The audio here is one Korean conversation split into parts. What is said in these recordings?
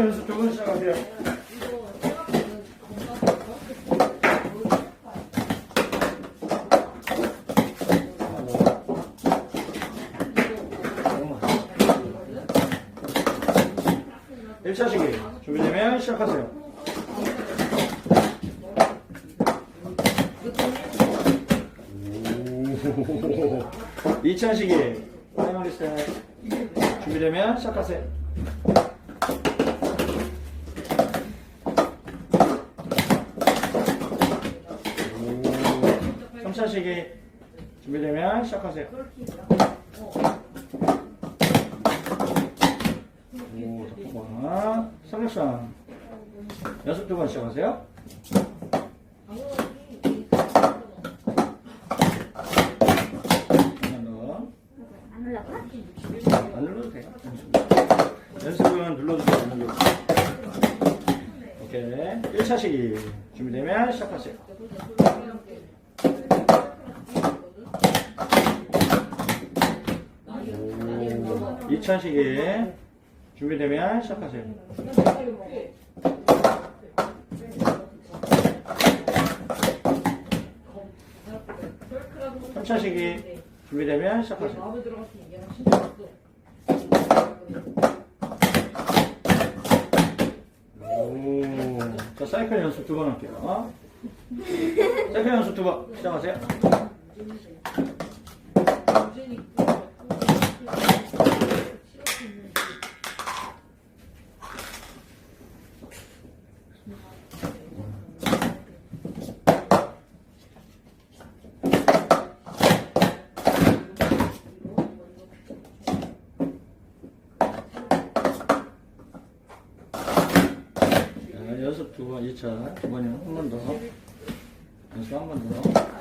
연습 두번 시작하세요. 일차 시기 준비되면 시작하세요. 오. 2차 시기 타이머 리셋 준비되면 시작하세요. 오. 3차 시기 준비되면 시작하세요. 오, 잠깐만. 삼육상 연습 두 번 시작하세요. 안 눌러도 돼요. 연습. 연습은 눌러도 돼요. 돼요. 오케이. 1차 시기 준비되면 시작하세요. 오. 2차 시기 준비되면 시작하세요. 삼차 시기 준비되면 시작하세요. 오. 자, 사이클 연습 두 번 할게요. 사이클 연습 두 번 시작하세요. 자, 연습 두 번, 2차, 두 번이요. 한번 더. 연습 한번 더.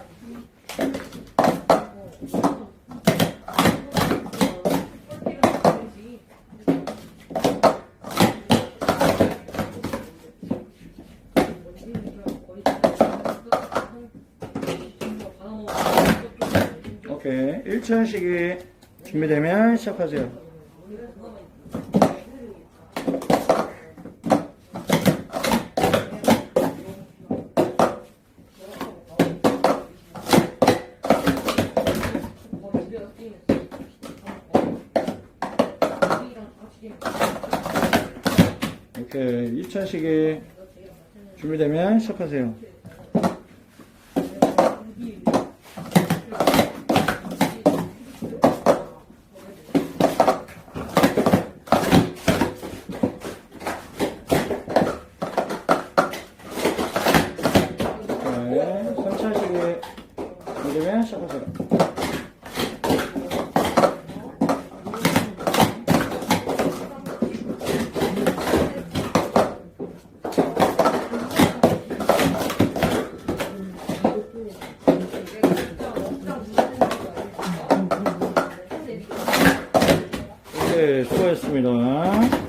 오케이. 1차 시기 준비되면 시작하세요. 오케이. 2차 시기 준비되면 시작하세요. 네, 3차 시기 준비되면 시작하세요. 네, 수고하셨습니다.